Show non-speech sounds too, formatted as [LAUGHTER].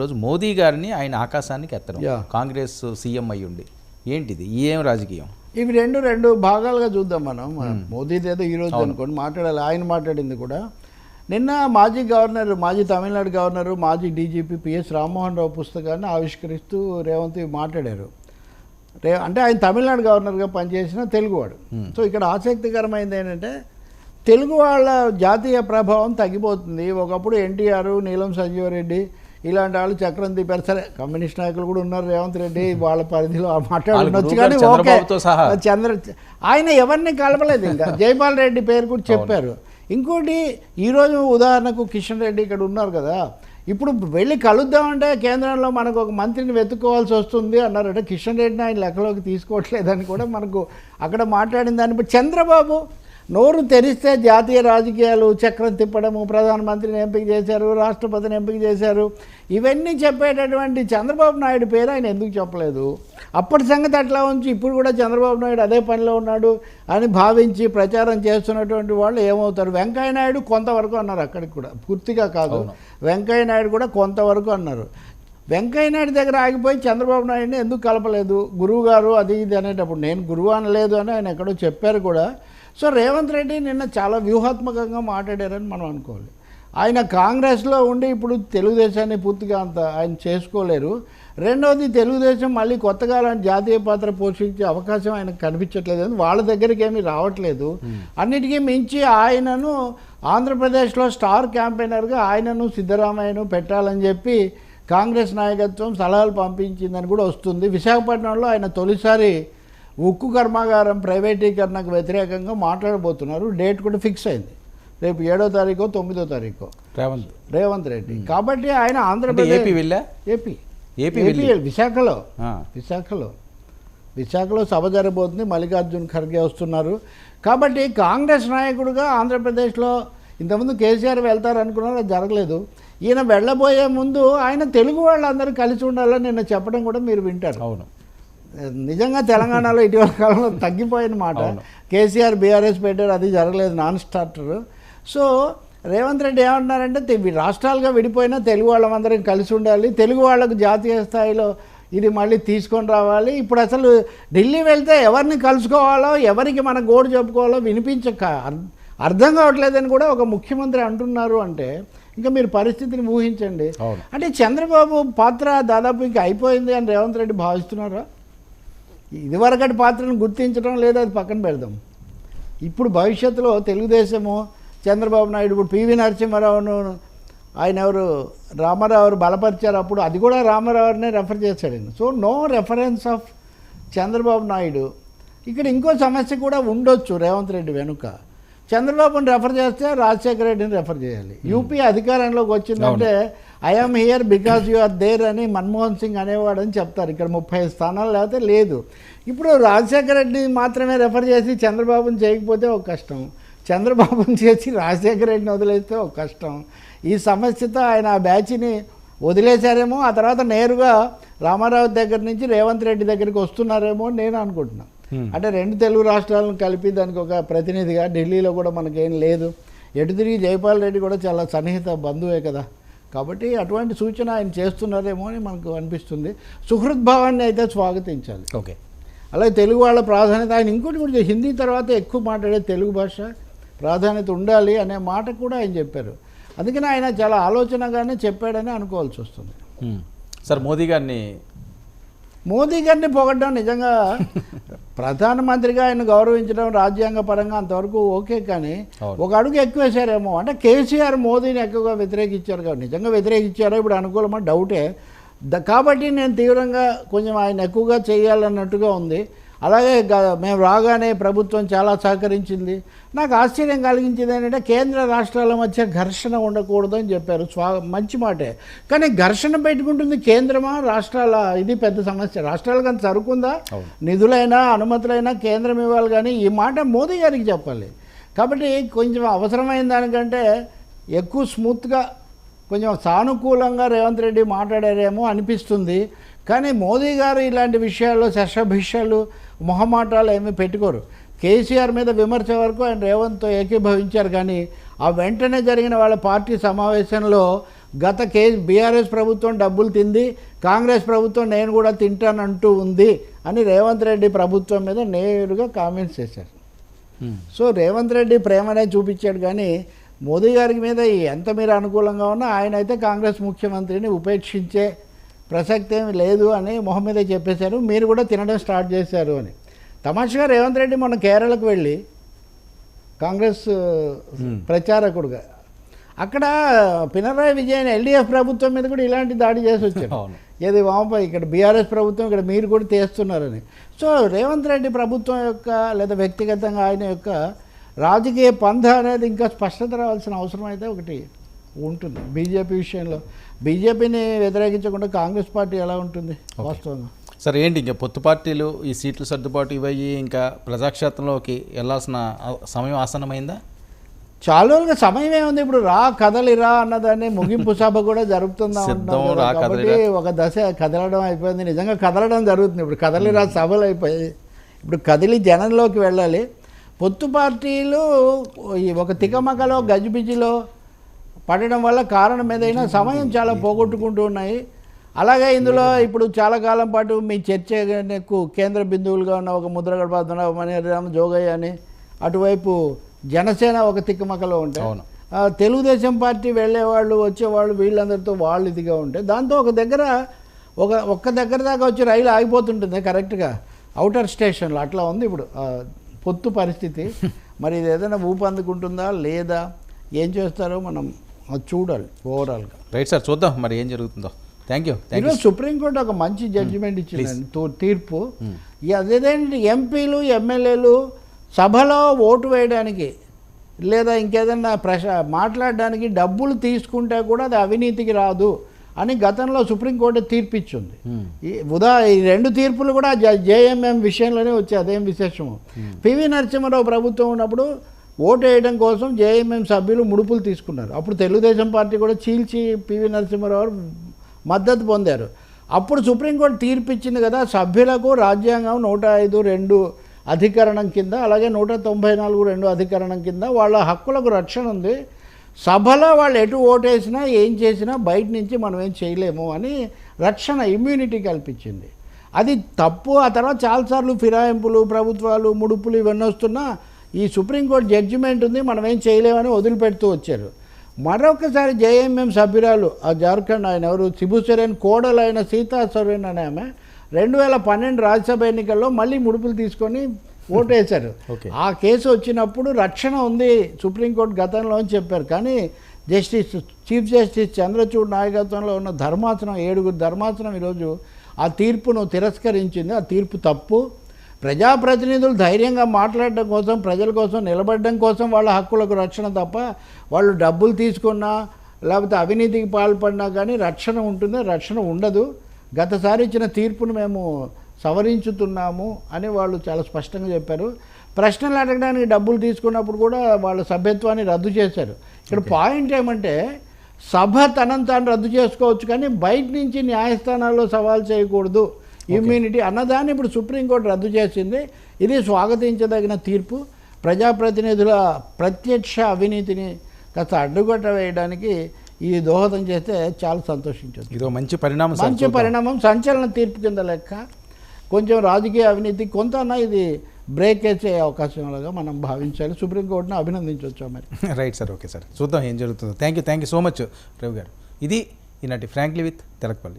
రోజు మోదీ గారిని ఆయన ఆకాశానికి ఎత్తడం. కాంగ్రెస్ సీఎం అయి ఉండి ఏంటిది? ఏం రాజకీయం? ఇవి రెండు రెండు భాగాలుగా చూద్దాం మనం. మోదీది ఏదో ఈ రోజు అనుకోండి మాట్లాడాలి. ఆయన మాట్లాడింది కూడా. నిన్న మాజీ గవర్నర్ మాజీ తమిళనాడు గవర్నర్ మాజీ డీజీపీ పిఎస్ రామ్మోహన్ రావు పుస్తకాన్ని ఆవిష్కరిస్తూ రేవంత్ మాట్లాడారు. రే అంటే ఆయన తమిళనాడు గవర్నర్గా పనిచేసిన తెలుగువాడు. సో ఇక్కడ ఆసక్తికరమైనది ఏంటంటే తెలుగు వాళ్ళ జాతీయ ప్రభావం తగ్గిపోతుంది. ఒకప్పుడు ఎన్టీఆర్ నీలం సంజీవరెడ్డి ఇలాంటి వాళ్ళు చక్రం తిప్పారు. సరే కమ్యూనిస్ట్ నాయకులు కూడా ఉన్నారు రేవంత్ రెడ్డి వాళ్ళ పరిధిలో మాట్లాడవచ్చు గురువు కానీ ఓకే. చంద్ర ఆయన ఎవరిని కలపలేదు ఇంకా. [LAUGHS] జైపాల్ రెడ్డి పేరు కూడా చెప్పారు. ఇంకోటి ఈరోజు ఉదాహరణకు కిషన్ రెడ్డి ఇక్కడ ఉన్నారు కదా. ఇప్పుడు వెళ్ళి కలుద్దామంటే కేంద్రంలో మనకు ఒక మంత్రిని వెతుక్కోవాల్సి వస్తుంది అన్నారట. కిషన్ రెడ్డిని ఆయన లెక్కలోకి తీసుకోవట్లేదని కూడా మనకు అక్కడ మాట్లాడిన దాన్ని చంద్రబాబు నోరు తెరిస్తే జాతీయ రాజకీయాలు చక్రం తిప్పడము ప్రధానమంత్రిని ఎంపిక చేశారు రాష్ట్రపతిని ఎంపిక చేశారు. ఇవన్నీ చెప్పేటటువంటి చంద్రబాబు నాయుడు పేరు ఆయన ఎందుకు చెప్పలేదు? అప్పటి సంగతి అట్లా ఉంచి ఇప్పుడు కూడా చంద్రబాబు నాయుడు అదే పనిలో ఉన్నాడు అని భావించి ప్రచారం చేస్తున్నటువంటి వాళ్ళు ఏమవుతారు? వెంకయ్య నాయుడు కొంతవరకు అన్నారు అక్కడికి కూడా. పూర్తిగా కాదు. వెంకయ్య నాయుడు కూడా కొంతవరకు అన్నారు. వెంకయ్య నాయుడు దగ్గర ఆగిపోయి చంద్రబాబు నాయుడిని ఎందుకు కలపలేదు? గురువు గారు అది ఇది అనేటప్పుడు నేను గురువు అనలేదు అని ఆయన ఎక్కడో చెప్పారు కూడా. సో రేవంత్ రెడ్డి నిన్న చాలా వ్యూహాత్మకంగా మాట్లాడారని మనం అనుకోవాలి. ఆయన కాంగ్రెస్లో ఉండి ఇప్పుడు తెలుగుదేశాన్ని పూర్తిగా అంత ఆయన చేసుకోలేరు. రెండవది తెలుగుదేశం మళ్ళీ కొత్తగా అలాంటి జాతీయ పాత్ర పోషించే అవకాశం ఆయనకు కనిపించట్లేదు. అని వాళ్ళ దగ్గరికి ఏమీ రావట్లేదు. అన్నిటికీ మించి ఆయనను ఆంధ్రప్రదేశ్లో స్టార్ క్యాంపెయినర్గా ఆయనను సిద్ధరామయ్యను పెట్టాలని చెప్పి కాంగ్రెస్ నాయకత్వం సలహాలు పంపించిందని కూడా వస్తుంది. విశాఖపట్నంలో ఆయన తొలిసారి ఉక్కు కర్మాగారం ప్రైవేటీకరణకు వ్యతిరేకంగా మాట్లాడబోతున్నారు. డేట్ కూడా ఫిక్స్ అయింది. రేపు ఏడో తారీఖు తొమ్మిదో తారీఖు. రేవంత్. రేవంత్ రెడ్డి. కాబట్టి ఆయన ఆంధ్రప్రదేశ్ ఏపీ వెళ్ళా? ఏపీ. ఏపీ విశాఖలో. విశాఖలో. విశాఖలో సభ జరగబోతుంది. మల్లికార్జున్ ఖర్గే వస్తున్నారు. కాబట్టి కాంగ్రెస్ నాయకుడుగా ఆంధ్రప్రదేశ్లో ఇంతకుముందు కేసీఆర్ వెళ్తారు అనుకున్నారు అది జరగలేదు. ఈయన వెళ్ళబోయే ముందు ఆయన తెలుగు వాళ్ళందరూ కలిసి ఉండాలని నిన్న చెప్పడం కూడా మీరు వింటారు. అవును. నిజంగా తెలంగాణలో ఇటీవల కాలంలో తగ్గిపోయిన మాట. కేసీఆర్ బీఆర్ఎస్ పెట్టారు అది జరగలేదు non starter. So Revanth Reddy ఏమంటున్నారంటే రాష్ట్రాలుగా విడిపోయినా తెలుగు వాళ్ళందరం కలిసి ఉండాలి తెలుగు వాళ్ళకు జాతీయ స్థాయిలో ఇది మళ్ళీ తీసుకొని రావాలి. ఇప్పుడు అసలు ఢిల్లీ వెళ్తే ఎవరిని కలుసుకోవాలో ఎవరికి మన గోడు చెప్పుకోవాలో వినిపించక అర్- అర్థం కావట్లేదని కూడా ఒక ముఖ్యమంత్రి అంటున్నారు అంటే ఇంకా మీరు పరిస్థితిని ఊహించండి. అంటే చంద్రబాబు పాత్ర దాదాపు ఇంకా అయిపోయింది అని రేవంత్ రెడ్డి భావిస్తున్నారా? ఇదివరకటి పాత్రను గుర్తించడం లేదా అది పక్కన పెడదాం. ఇప్పుడు భవిష్యత్తులో తెలుగుదేశము చంద్రబాబు నాయుడు ఇప్పుడు పివి నరసింహారావును ఆయన ఎవరు రామారావు బలపరిచారు అప్పుడు అది కూడా రామారావునే రెఫర్ చేశాడు. So no reference of Chandrababu Naidu. ఇక్కడ ఇంకో సమస్య కూడా ఉండొచ్చు రేవంత్ రెడ్డి వెనుక. చంద్రబాబుని రెఫర్ చేస్తే రాజశేఖర రెడ్డిని రెఫర్ చేయాలి. యూపీ అధికారంలోకి వచ్చిందంటే I'm here because you are there అని మన్మోహన్ సింగ్ అనేవాడు అని చెప్తారు. ఇక్కడ ముప్పై స్థానాలు లేకపోతే లేదు. ఇప్పుడు రాజశేఖర రెడ్డి మాత్రమే రెఫర్ చేసి చంద్రబాబుని చేయకపోతే ఒక కష్టం. చంద్రబాబుని చేసి రాజశేఖర రెడ్డిని వదిలేస్తే ఒక కష్టం. ఈ సమస్యతో ఆయన ఆ బ్యాచ్ని వదిలేశారేమో ఆ తర్వాత నేరుగా రామారావు దగ్గర నుంచి రేవంత్ రెడ్డి దగ్గరికి వస్తున్నారేమో నేను అనుకుంటున్నాను. అంటే రెండు తెలుగు రాష్ట్రాలను కలిపి దానికి ఒక ప్రతినిధిగా ఢిల్లీలో కూడా మనకేం లేదు. ఎటు తిరిగి జైపాల్ రెడ్డి కూడా చాలా సన్నిహిత బంధువే కదా. కాబట్టి అటువంటి సూచన ఆయన చేస్తున్నారేమో అని మనకు అనిపిస్తుంది. సుహృద్భావాన్ని అయితే స్వాగతించాలి. ఓకే. అలాగే తెలుగు వాళ్ళ ప్రాధాన్యత ఆయన ఇంకోటి కూడా. హిందీ తర్వాత ఎక్కువ మాట్లాడే తెలుగు భాష ప్రాధాన్యత ఉండాలి అనే మాట కూడా ఆయన చెప్పారు. అందుకని ఆయన చాలా ఆలోచనగానే చెప్పాడని అనుకోవాల్సి వస్తుంది. ఉమ్. సార్ మోదీ గారిని మోదీ గారిని పొగడడం నిజంగా ప్రధానమంత్రిగా ఆయన గౌరవించడం రాజ్యాంగ పరంగా అంతవరకు ఓకే కానీ. ఒక అడుగు ఎక్కువ వేశారేమో అంటే కేసీఆర్ మోదీని ఎక్కువగా వ్యతిరేకించారు కాబట్టి నిజంగా వ్యతిరేకించారో ఇప్పుడు అనుకూలమా డౌటే. ద కాబట్టి నేను తీవ్రంగా కొంచెం ఆయన ఎక్కువగా చేయాలన్నట్టుగా ఉంది. అలాగే మేము రాగానే ప్రభుత్వం చాలా సహకరించింది. నాకు ఆశ్చర్యం కలిగించింది ఏంటంటే కేంద్ర రాష్ట్రాల మధ్య ఘర్షణ ఉండకూడదు అని చెప్పారు. స్వా మంచి మాటే. కానీ ఘర్షణ పెట్టుకుంటుంది కేంద్రమా రాష్ట్రాల ఇది పెద్ద సమస్య. రాష్ట్రాలకు అంత సరుకుందా. నిధులైనా అనుమతులైనా కేంద్రం ఇవ్వాలి కానీ ఈ మాట మోదీ గారికి చెప్పాలి. కాబట్టి కొంచెం అవసరమైన దానికంటే ఎక్కువ స్మూత్గా కొంచెం సానుకూలంగా రేవంత్ రెడ్డి మాట్లాడారేమో అనిపిస్తుంది. కానీ మోదీ గారు ఇలాంటి విషయాల్లో శషభిషలు మొహమాటాలు ఏమీ పెట్టుకోరు కేసీఆర్ మీద విమర్శ వరకు ఆయన రేవంత్తో ఏకీభవించారు కానీ ఆ వెంటనే జరిగిన వాళ్ళ పార్టీ సమావేశంలో గత కే బీఆర్ఎస్ ప్రభుత్వం డబ్బులు తింది కాంగ్రెస్ ప్రభుత్వం నేను కూడా తింటానంటూ ఉంది అని రేవంత్ రెడ్డి ప్రభుత్వం మీద నేరుగా కామెంట్స్ చేశారు. సో రేవంత్ రెడ్డి ప్రేమనే చూపించాడు కానీ మోదీ గారి మీద ఎంత మీరు అనుకూలంగా ఉన్నా ఆయన అయితే కాంగ్రెస్ ముఖ్యమంత్రిని ఉపేక్షించే ప్రసక్తి ఏమి లేదు అని మొహం మీదే చెప్పేశారు. మీరు కూడా తినడం స్టార్ట్ చేశారు అని. తమాషగా రేవంత్ రెడ్డి మొన్న కేరళకు వెళ్ళి కాంగ్రెస్. ప్రచారకుడుగా అక్కడ పినరాయి విజయన్ ఎల్డీఎఫ్ ప్రభుత్వం మీద కూడా ఇలాంటి దాడి చేసి వచ్చారు. ఏది వామపై ఇక్కడ బీఆర్ఎస్ ప్రభుత్వం ఇక్కడ మీరు కూడా తీస్తున్నారని. సో రేవంత్ రెడ్డి ప్రభుత్వం యొక్క లేదా వ్యక్తిగతంగా ఆయన యొక్క రాజకీయ పంధ అనేది ఇంకా స్పష్టత రావాల్సిన అవసరం అయితే ఒకటి. ఉంటుంది. బీజేపీ విషయంలో. బీజేపీని వ్యతిరేకించకుండా కాంగ్రెస్ పార్టీ ఎలా ఉంటుంది వాస్తవంగా? సరే ఏంటి ఇంకా పొత్తు పార్టీలు ఈ సీట్లు సర్దుబాటు ఇవయ్యి ఇంకా ప్రజాక్షేత్రంలోకి వెళ్ళాల్సిన సమయం ఆసన్నమైందా? చాలా రోజులుగా సమయం ఏముంది ఇప్పుడు రా కదలి రా అన్నదాన్ని ముగింపు సభ కూడా జరుగుతుందా. కాబట్టి కదలిరా. ఒక దశ కదలడం అయిపోయింది. నిజంగా కదలడం జరుగుతుంది. ఇప్పుడు కదలిరా సభలు అయిపోయాయి. ఇప్పుడు కదిలి జనంలోకి వెళ్ళాలి. పొత్తు పార్టీలు ఈ ఒక తికమకలో గజిబిజిలో పడడం వల్ల కారణం ఏదైనా సమయం చాలా పోగొట్టుకుంటూ ఉన్నాయి. అలాగే ఇందులో ఇప్పుడు చాలా కాలం పాటు మీ చర్చకు కేంద్ర బిందువులుగా ఉన్న ఒక ముద్రగడ పద్మనాభం అని రామ జోగయ్య అని అటువైపు జనసేన ఒక తిక్కమకలో ఉంటాయి తెలుగుదేశం పార్టీ వెళ్ళేవాళ్ళు వచ్చేవాళ్ళు వీళ్ళందరితో వాళ్ళు ఇదిగా ఉంటే దాంతో ఒక దగ్గర ఒక ఒక్క దగ్గర దాకా వచ్చి రైలు ఆగిపోతుంటుంది కరెక్ట్గా. అవుటర్ స్టేషన్లో అట్లా ఉంది ఇప్పుడు పొత్తు పరిస్థితి. [LAUGHS] మరి ఇది ఏదైనా ఊపందుకుంటుందా లేదా? ఏం చేస్తారో మనం అది చూడాలి ఓవరాల్గా. రైట్ సార్ చూద్దాం మరి ఏం జరుగుతుందో. థ్యాంక్ యూ ఈరోజు సుప్రీంకోర్టు ఒక మంచి జడ్జిమెంట్ ఇచ్చిందండి తూ- తీర్పు. ఈ అదేంటి ఎంపీలు ఎమ్మెల్యేలు సభలో ఓటు వేయడానికి లేదా ఇంకేదన్నా ప్రశ మాట్లాడడానికి డబ్బులు తీసుకుంటే కూడా అది అవినీతికి రాదు అని గతంలో సుప్రీంకోర్టు తీర్పు ఇచ్చింది ఈ ఉదా ఈ రెండు తీర్పులు కూడా జేఎంఎం విషయంలోనే వచ్చాయి అదేం విశేషము. పివి నరసింహారావు ప్రభుత్వం ఉన్నప్పుడు ఓటు వేయడం కోసం జేఎంఎం సభ్యులు ముడుపులు తీసుకున్నారు. అప్పుడు తెలుగుదేశం పార్టీ కూడా చీల్చి పివి నరసింహారావు మద్దతు పొందారు. అప్పుడు సుప్రీంకోర్టు తీర్పు ఇచ్చింది కదా సభ్యులకు రాజ్యాంగం నూట ఐదు రెండు అధికరణం కింద అలాగే నూట తొంభై నాలుగు రెండు అధికరణం కింద వాళ్ళ హక్కులకు రక్షణ ఉంది. సభలో వాళ్ళు ఎటు ఓటేసినా ఏం చేసినా బయట నుంచి మనం ఏం చేయలేము అని రక్షణ ఇమ్యూనిటీ కల్పించింది. అది తప్పు. ఆ తర్వాత చాలాసార్లు ఫిరాయింపులు ప్రభుత్వాలు ముడుపులు ఇవన్నీ వస్తున్నా ఈ సుప్రీంకోర్టు జడ్జిమెంట్ ఉంది మనం ఏం చేయలేమని వదిలిపెడుతూ వచ్చారు. మరొకసారి జేఎంఎం సభ్యురాలు ఆ జార్ఖండ్ ఆయన ఎవరు? శిబు సోరెన్ కోడలు అయిన సీతా సోరెన్ అనే ఆమె రెండు వేల పన్నెండు రాజ్యసభ ఎన్నికల్లో మళ్ళీ ముడుపులు తీసుకొని ఓటేశారు. ఆ కేసు వచ్చినప్పుడు రక్షణ ఉంది సుప్రీంకోర్టు గతంలో అని చెప్పారు. కానీ జస్టిస్ చీఫ్ జస్టిస్ చంద్రచూడ్ నాయకత్వంలో ఉన్న ధర్మాసనం ఏడుగురు ధర్మాసనం ఈరోజు ఆ తీర్పును తిరస్కరించింది. ఆ తీర్పు తప్పు. ప్రజాప్రతినిధులు ధైర్యంగా మాట్లాడడం కోసం ప్రజల కోసం నిలబడడం కోసం వాళ్ళ హక్కులకు రక్షణ తప్ప వాళ్ళు డబ్బులు తీసుకున్నా లేకపోతే అవినీతికి పాల్పడినా కానీ రక్షణ ఉంటుంది. రక్షణ ఉండదు. గతసారి ఇచ్చిన తీర్పును మేము సవరించుతున్నాము అని వాళ్ళు చాలా స్పష్టంగా చెప్పారు. ప్రశ్నలు అడగడానికి డబ్బులు తీసుకున్నప్పుడు కూడా వాళ్ళ సభ్యత్వాన్ని రద్దు చేశారు. ఇక్కడ పాయింట్ ఏమంటే సభ తనను తాను రద్దు చేసుకోవచ్చు కానీ బయట నుంచి న్యాయస్థానాల్లో సవాల్ చేయకూడదు. ఇమ్యూనిటీ అన్నదాన్ని ఇప్పుడు సుప్రీంకోర్టు రద్దు చేసింది. ఇది స్వాగతించదగిన తీర్పు. ప్రజాప్రతినిధుల ప్రత్యక్ష అవినీతిని కాస్త అడ్డుగట్ట వేయడానికి ఇది దోహదం చేస్తే చాలా సంతోషించవచ్చు ఇదో మంచి పరిణామం మంచి. పరిణామం సంచలన తీర్పు కింద లెక్క. కొంచెం రాజకీయ అవినీతి కొంత ఇది బ్రేక్ వేసే అవకాశంలాగా మనం భావించాలి. సుప్రీంకోర్టును అభినందించవచ్చు మరి? రైట్ సార్ ఓకే సార్ చూద్దాం ఏం జరుగుతుందో. Thank you thank you so much Ravi garu. ఇది ఈనాటి ఫ్రాంక్లీ విత్ తెలకపల్లి